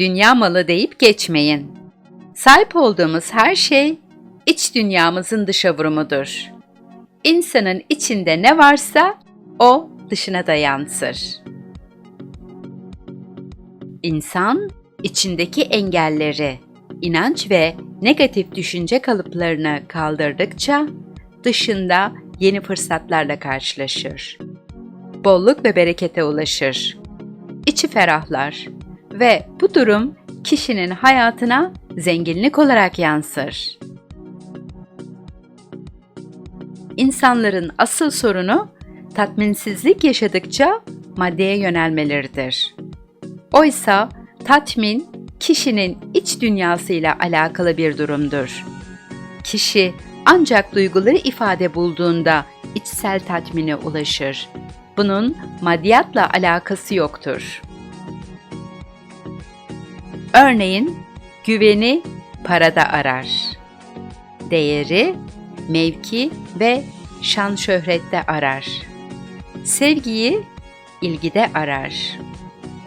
dünya malı deyip geçmeyin. Sahip olduğumuz her şey iç dünyamızın dışa vurumudur. İnsanın içinde ne varsa o dışına da yansır. İnsan içindeki engelleri, inanç ve negatif düşünce kalıplarını kaldırdıkça dışında yeni fırsatlarla karşılaşır. Bolluk ve berekete ulaşır. İçi ferahlar ve bu durum kişinin hayatına zenginlik olarak yansır. İnsanların asıl sorunu tatminsizlik yaşadıkça maddeye yönelmeleridir. Oysa tatmin kişinin iç dünyasıyla alakalı bir durumdur. Kişi ancak duyguları ifade bulduğunda içsel tatmine ulaşır. Bunun maddiyatla alakası yoktur. Örneğin güveni parada arar. Değeri mevki ve şan şöhrette arar. Sevgiyi ilgide arar.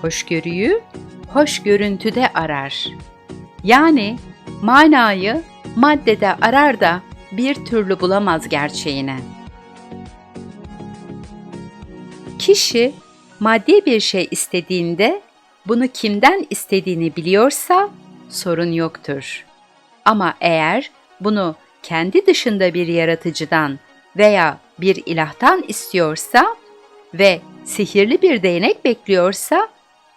Hoşgörüyü hoş görüntüde arar. Yani manayı maddede arar da bir türlü bulamaz gerçeğini. Kişi maddi bir şey istediğinde bunu kimden istediğini biliyorsa sorun yoktur. Ama eğer bunu kendi dışında bir yaratıcıdan veya bir ilahtan istiyorsa ve sihirli bir değnek bekliyorsa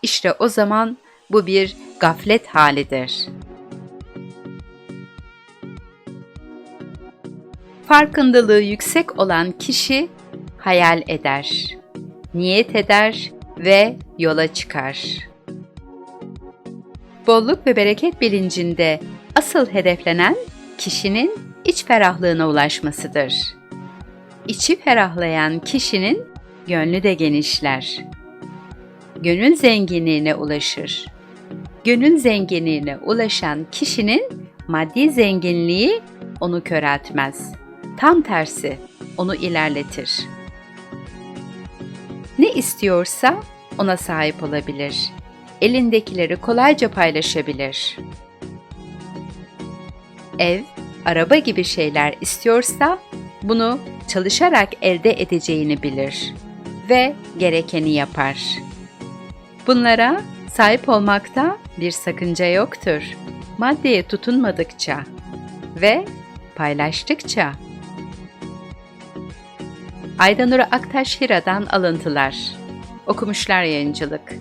işte o zaman bu bir gaflet halidir. Farkındalığı yüksek olan kişi hayal eder, niyet eder ve yola çıkar. Bolluk ve bereket bilincinde asıl hedeflenen kişinin iç ferahlığına ulaşmasıdır. İçi ferahlayan kişinin gönlü de genişler. Gönül zenginliğine ulaşır. Gönül zenginliğine ulaşan kişinin maddi zenginliği onu köreltmez. Tam tersi onu ilerletir. Ne istiyorsa ona sahip olabilir. Elindekileri kolayca paylaşabilir. Ev, araba gibi şeyler istiyorsa bunu çalışarak elde edeceğini bilir ve gerekeni yapar. Bunlara sahip olmakta bir sakınca yoktur. Maddeye tutunmadıkça ve paylaştıkça. Aydanur Aktaş Hira'dan alıntılar. Okumuşlar Yayıncılık